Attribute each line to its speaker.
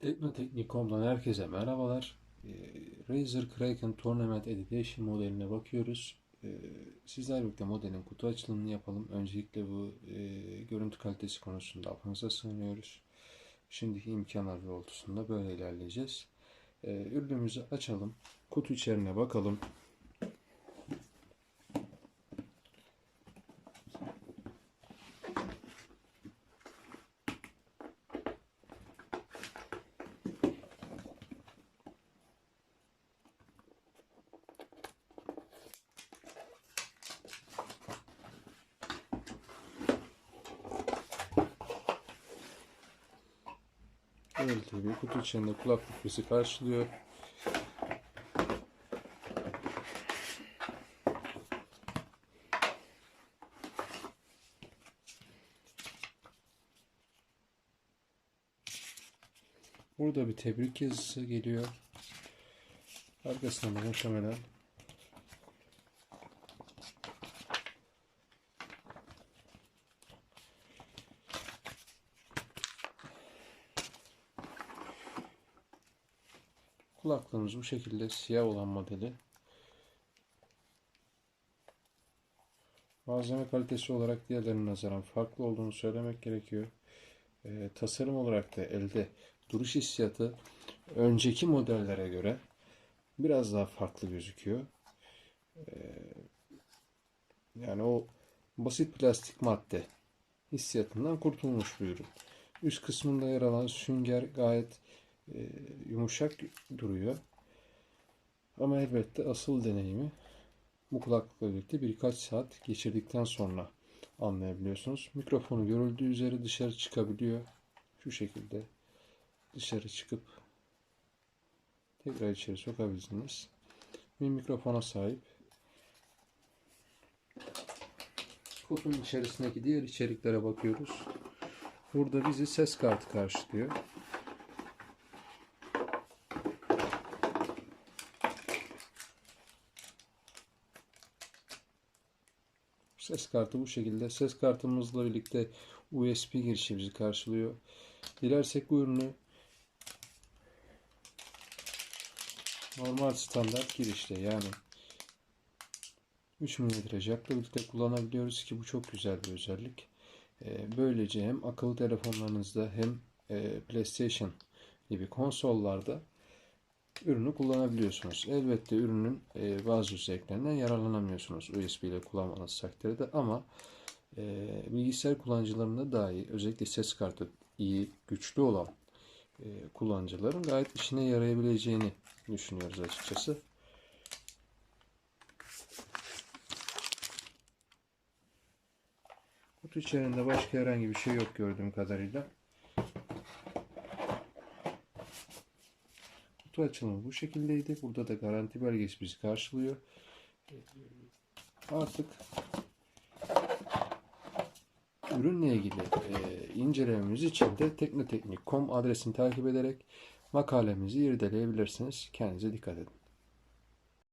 Speaker 1: Teknoteknik.com'dan herkese merhabalar. Ee, Razer Kraken Tournament Edition modeline bakıyoruz. Ee, Sizlerle birlikte modelin kutu açılımını yapalım. Öncelikle bu e, görüntü kalitesi konusunda affınıza sığınıyoruz. Şimdiki imkanlar doğrultusunda böyle ilerleyeceğiz. Ee, Ürünümüzü açalım. Kutu içeriğine bakalım. Böyle bir kutu içinde kulaklık bizi karşılıyor. Burada bir tebrik yazısı geliyor. Arkasından da muhtemelen Kulaklığımız bu şekilde siyah olan modeli. Malzeme kalitesi olarak diğerlerine nazaran farklı olduğunu söylemek gerekiyor. Ee, tasarım olarak da elde duruş hissiyatı önceki modellere göre biraz daha farklı gözüküyor. Ee, yani o basit plastik madde hissiyatından kurtulmuş bir ürün. Üst kısmında yer alan sünger gayet e, yumuşak duruyor. Ama elbette asıl deneyimi bu kulaklıkla birlikte birkaç saat geçirdikten sonra anlayabiliyorsunuz. Mikrofonu görüldüğü üzere dışarı çıkabiliyor. Şu şekilde dışarı çıkıp tekrar içeri sokabilirsiniz. Bir mikrofona sahip. Kutunun içerisindeki diğer içeriklere bakıyoruz. Burada bizi ses kartı karşılıyor. Ses kartı bu şekilde. Ses kartımızla birlikte USB girişi bizi karşılıyor. Dilersek bu ürünü normal standart girişte yani 3 mm jackla birlikte kullanabiliyoruz ki bu çok güzel bir özellik. Ee, böylece hem akıllı telefonlarınızda hem e, PlayStation gibi konsollarda ürünü kullanabiliyorsunuz. Elbette ürünün e, bazı özelliklerinden yararlanamıyorsunuz USB ile kullanmanız takdirde ama e, bilgisayar kullanıcılarında dahi özellikle ses kartı iyi, güçlü olan e, kullanıcıların gayet işine yarayabileceğini düşünüyoruz açıkçası. Kutu içerisinde başka herhangi bir şey yok gördüğüm kadarıyla. Kutu açılımı bu şekildeydi. Burada da garanti belgesi bizi karşılıyor. Artık ürünle ilgili e, incelememiz için de teknoteknik.com adresini takip ederek makalemizi irdeleyebilirsiniz. Kendinize dikkat edin.